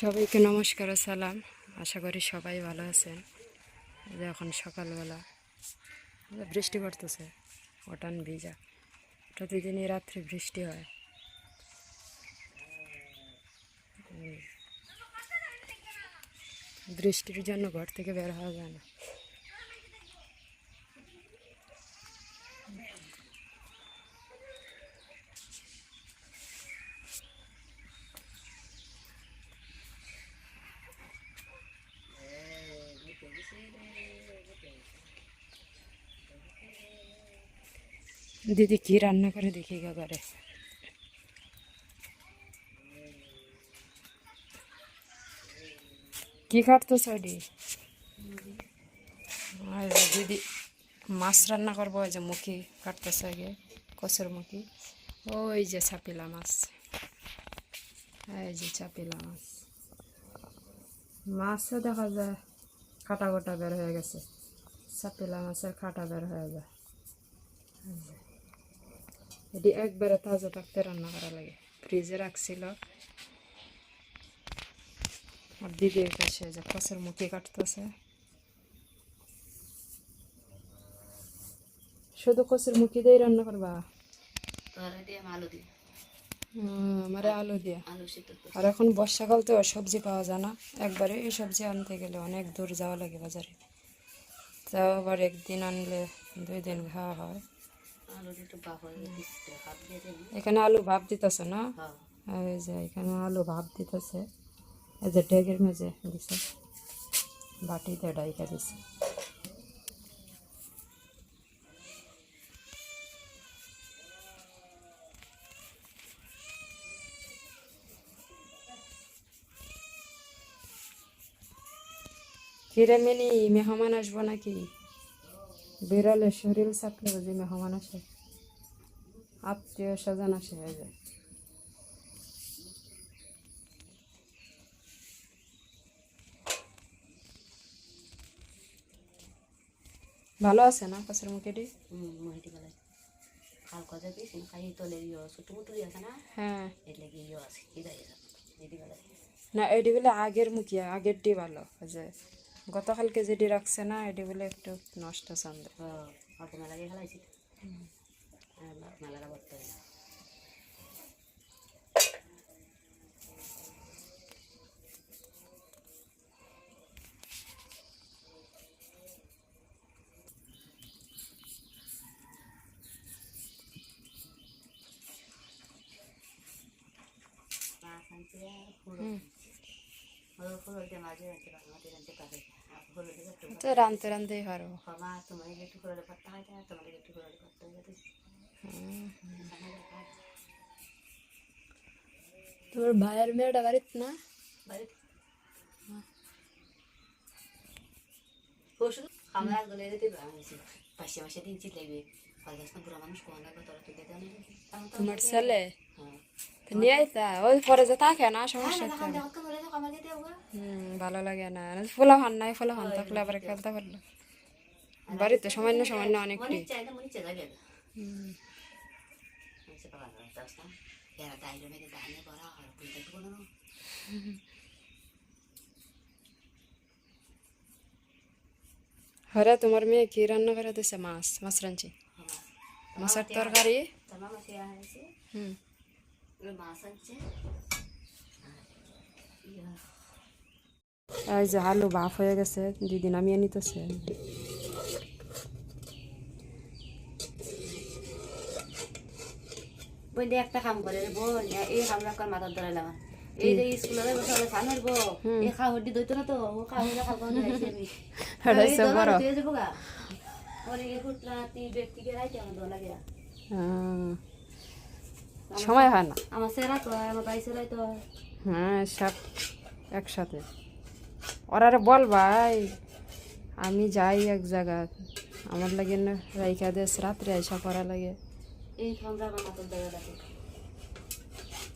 সবাইকে নমস্কার সালাম। আশা করি সবাই ভালো আছেন। এখন সকালবেলা বৃষ্টি পড়তেছে, ওটান ভিজা। প্রতিদিনই রাত্রে বৃষ্টি হয়। বৃষ্টির জন্য ঘর থেকে বের হওয়া যায় না। দিদি কি রান্না করে দেখি গা করে কি কাটতো সাইডি আর দিদি, মাছ রান্না করব ওই যে মুখি কাটতেছে আগে, কচুর মুখি। ওই যে চাপিলা মাছ, এই যে চাপিলা মাছ। মাছও দেখা যায়, কাটা গোটা বের হয়ে গেছে। চাপিলা মাছের কাটা বের হয়ে যায়। এটি একবারে তাজা থাকতে রান্না করা লাগে। ফ্রিজে রাখছিল। আর দিদি কাছে যে কষের মুখে কাটতেছে। শুধু কষের মুখি দিয়ে রান্না করবা? আমার আলু দিয়ে। আর এখন বর্ষাকাল তো সবজি পাওয়া যায় না। একবারে এই সবজি আনতে গেলে অনেক দূর যাওয়া লাগে বাজারে। তাও আবার একদিন আনলে দুই দিন খাওয়া হয়। এখানে আলু ভাপ দিতেছে না? হ্যাঁ। এই যে এখানে আলু ভাপ দিতেছে। এই যে ডেগের মেঝে দিছে। বাটিতে ডাইকা দিছে। কিরে মিনি মেহমান আসব নাকি? বিড়ালে শরীর চাপলে বুঝি মেহমান আসে আত্মীয় স্বজন আসে এই যে। ভালো আছে না কাছের মুখেটি? হুম মহিটি বেলায় কাল কথা দিয়েছি খাই তোলে ইয়ে ছোট মোটো আছে না? হ্যাঁ। এলে গিয়ে ইয়ে আছে কি না এটি বলে আগের মুখিয়া আগেরটি ভালো যে। গতকালকে যেটি রাখছে না এটি বলে একটু নষ্ট চন্দ্র। হ্যাঁ তো রানতে রানতেই পারব তোমার ভাইয়ের মেয়েটা বাড়িতে না আমরা গলে যেতে বাংলাদেশে পাশে মাসে দিন চিতলাইবে পাঁচ না বুড়া মানুষ কোন লাগবে তোরা তুই দেতে তোমার ছেলে হ্যাঁ নিয়ে আইতা ওই পরে যে থাকে না সমস্যা হুম ভালো লাগে না ফুলা হান নাই ফুলা হান থাকলে আবার খেলতে পারল বাড়িতে সামান্য সামান্য অনেকটি মনে মনে হুম। এরা দাইলো দেখো হরে তোমার মেয়ে কি রান্না করে দিছে মাছ মাছ রাঁধছি মাছের তরকারি এই যে আলু বাফ হয়ে গেছে দিদি নামিয়ে নিতেছে বোন দিয়ে একটা কাম করে বোন এই কাম রাখার মাথার ধরে লাগা এই যে স্কুলে বসে সান হইব। এই খাওয়া দইতো না তো ও খাওয়া হইলে খাওয়া আইছি আমি হড়াইছে বড়। তুই যাব গা। ওরে এই ফুটলা তি ব্যক্তিকে রাইতে আমার দোলা গিয়া সময় হয় না। আমার সেরা তো আমার ভাই সেরাই তো। হ্যাঁ সব একসাথে। ওরা বল ভাই আমি যাই এক জায়গা। আমার লাগে না রাইখা দেশ রাত্রে আইসা করা লাগে। এই আমার মাথার ধরে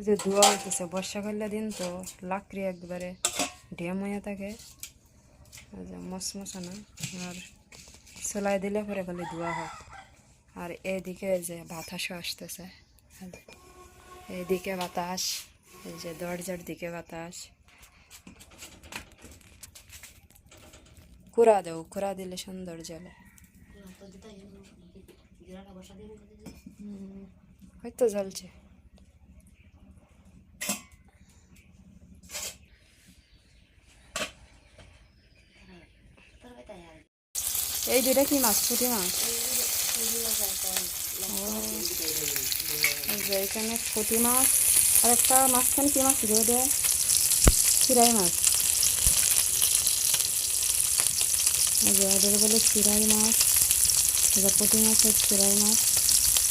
যে ধোয়া হইতেছে বর্ষাকালের দিন তো লাকড়ি একবারে ড্যাম হয়ে থাকে মশমশানো আর সেলাই দিলে পরে খালি ধোয়া হয় আর এদিকে যে বাতাসও আসতেছে এদিকে বাতাস এই যে দরজার দিকে বাতাস কুড়া দেও কুড়া দিলে সুন্দর জলে হয়তো জ্বলছে তোর তাই আর এই দুইটা কি মাছ? পুঁটি মাছ? যে এখানে পুঁটি মাছ। আর একটা মাঝখানে কি মাছ? দিয়ে দেয় চিরাই মাছ। ওদের বলে চিরাই মাছ। যে পুঁটি মাছের চিরাই মাছ।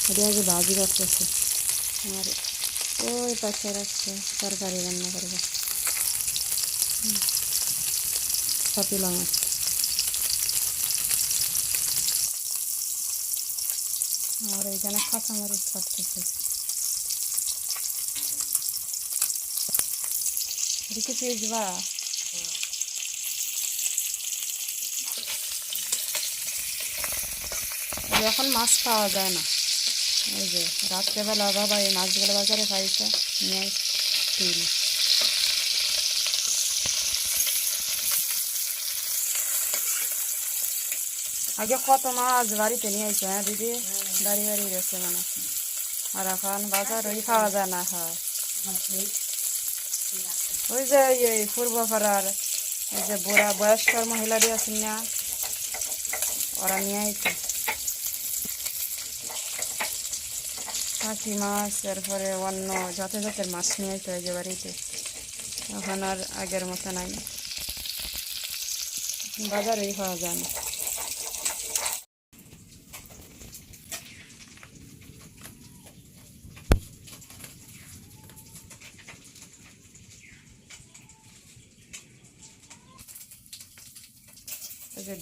ওদের আগে ভাজি করতেছে। আর ওই পাশে রাখছে তরকারি রান্না করবে। পাতিলা মাছ আর এইখানে কাঁচামরিচ কাটতেছে। এদিকে পেঁয়াজ বা এখন মাছ পাওয়া যায় না। এই যে, রাত্রেবেলা বাবা এই মাছগুলো বাজারে পাইছে, নিয়ে আগে কত মাছ বাড়িতে নিয়ে আসে হ্যাঁ দিদি? বাড়ি বাড়ি গেছে মানে। আর এখন বাজার ওই পাওয়া যায় না হ্যাঁ। ওই যে এই- এই পূর্ব পাড়ার এই যে বুড়া বয়স্কর মহিলাদের আছেন না, ওরা নিয়ে আইছে। কাঠি মাছ, এরপরে অন্য যত জাতের মাছ নিয়ে আইতে হয় যে বাড়িতে। এখন আর আগের মতো নাই। বাজারেই পাওয়া যায় না।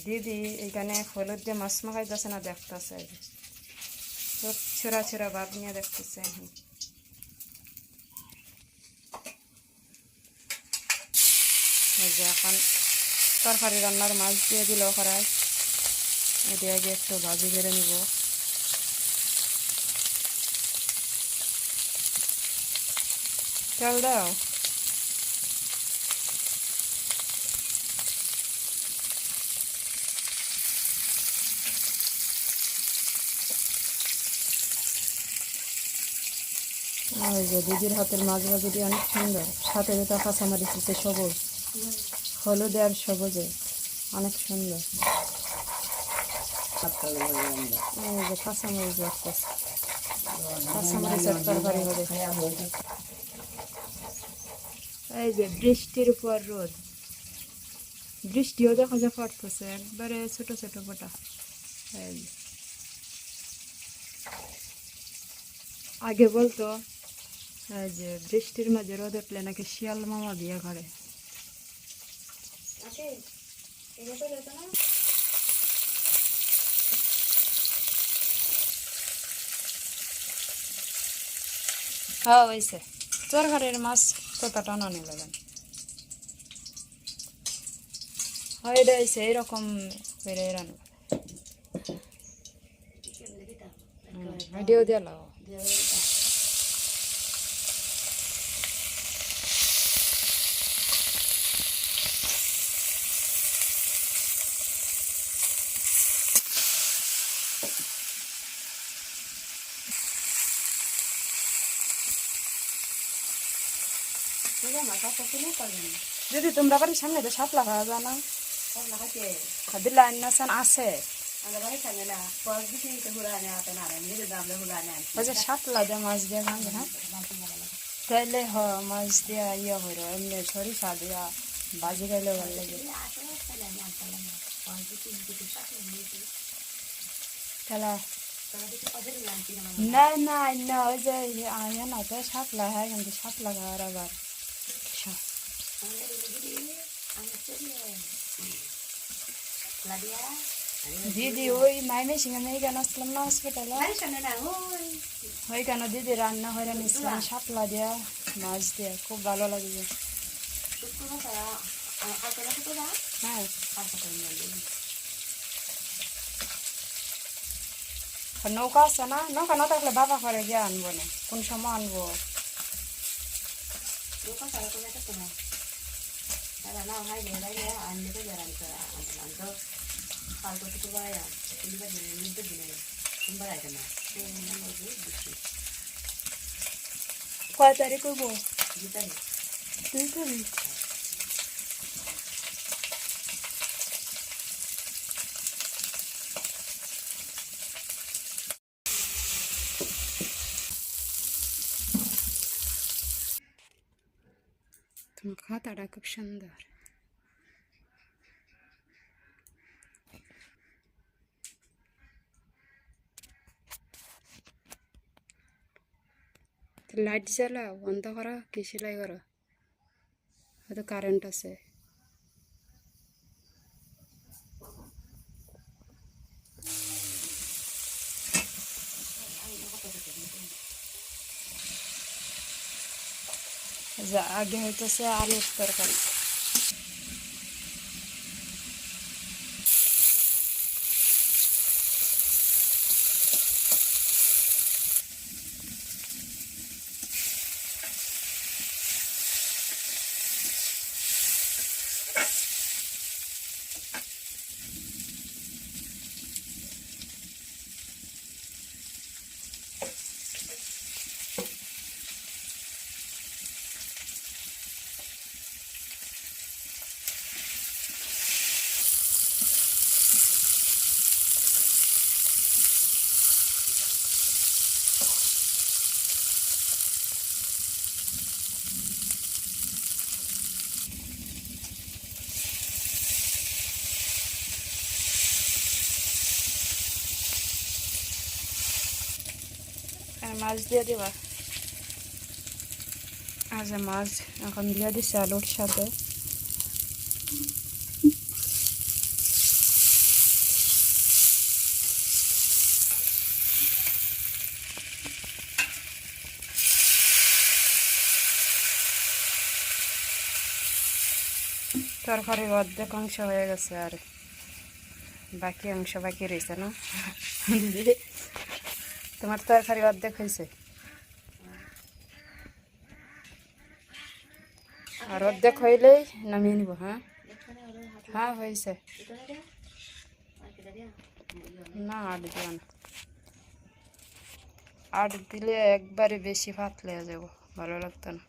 দিদি এখানে হলুদ দিয়ে মাছ মাখাইতেছে না, দেখতেছে সব ছোড়া ছোড়া ভাব নিয়ে দেখতেছে এখন। তরকারি রান্নার মাছ দিয়ে দিল করাই এটি আগে একটু ভাজি করে নিব। তেল দাও? ওই যে দিদির হাতের মাছ ভাজিটি অনেক সুন্দর। সাথে যেটা কাঁচামরিচ আছে, সবুজ। হলুদে আর সবুজে অনেক সুন্দর। এই যে কাঁচামরিচ লাগতেছে কাঁচামরিচের তরকারি এই যে বৃষ্টির উপর রোদ। বৃষ্টিও দেখা যায় পড়তেছে, একবারে ছোট ছোট ফোটা এই যে। আগে বলতো যে বৃষ্টির মাঝে রোদ উঠলে নাকি শিয়াল মামা বিয়ে করে। হ্যাঁ হয়েছে তরকারির মাছ তোতা টানা নিল হয় এটা হয়েছে এইরকম করে রান্না। দিতাম ভিডিও দিয়ে লাও দিয়ে দিতাম তোমরা মাথা পকুলে পারবে না দিদি তোমরা বাড়ির সামনে তো সাপলা খাওয়া যায় না। সব লাগাইছে দিল্লা আন্নাসান আছে। আমরা বাড়ি থাকে না পর দিকে তো হুড়ানে আতে না রে নিজে দামলে হুড়ানে আনছি ওই যে সাপলা দিয়ে মাছ দিয়ে খান না? তাইলে হ মাছ দিয়া ইয়ে হইল এমনি সরিষা দিয়া বাজি গাইলে ভালো লাগে। খেলা তো না না না ওই যে আয়া না তো শাপলা হয় কিন্তু শাপলা খাওয়ার আবার সা- দিদি, ওই মাইমে মেয়ে কেন আসলাম না হসপিটালে ওই কেন দিদি রান্না করে নিয়েছিলাম শাপলা দিয়া, মাছ দিয়া, খুব ভালো লাগছে হ্যাঁ। নৌকা আছে না? নৌকা না থাকলে বাবা করে গিয়ে আনব না, কোন সময় আনব? అదన్నా అమ్మాయి లేదా అందుకే జరాలి కదా అంత పాల్గొట్టుకు బాగా ఇంకా ఇంత తినేది ತುಂಬ ಆಯ್ತಮ್ಮ ಹೋಗಿ ಬಿಟ್ಟು ಕಾಯಿ ತಾರೀಕು ಗೀತಾರಿ ಗೀತಾರಿ খাতাটা খুব সুন্দর লাইট জ্বালাও বন্ধ করো কি সেলাই করো হয়তো কারেন্ট আছে যা আগে হইতেছে আলুর মাছ দিয়ে দিবা। আচ্ছা মাছ এখন দিয়ে দিচ্ছে আলুর সাথে। তরকারির অর্ধেক অংশ হয়ে গেছে আর বাকি অংশ বাকি রয়েছে না? তোমার তরকারি অর্ধেক হয়েছে। আর অর্ধেক হইলেই নামিয়ে নিব হ্যাঁ? হ্যাঁ হয়েছে। না আট দিব না। আট দিলে একবারে বেশি পাতলে যাব, ভালো লাগতো না।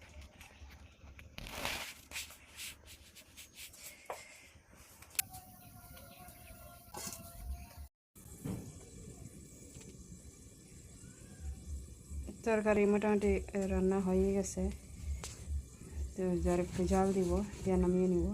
তরকারি মোটামুটি রান্না হয়ে গেছে। তো যার দিব দিয়ে নামিয়ে নিব।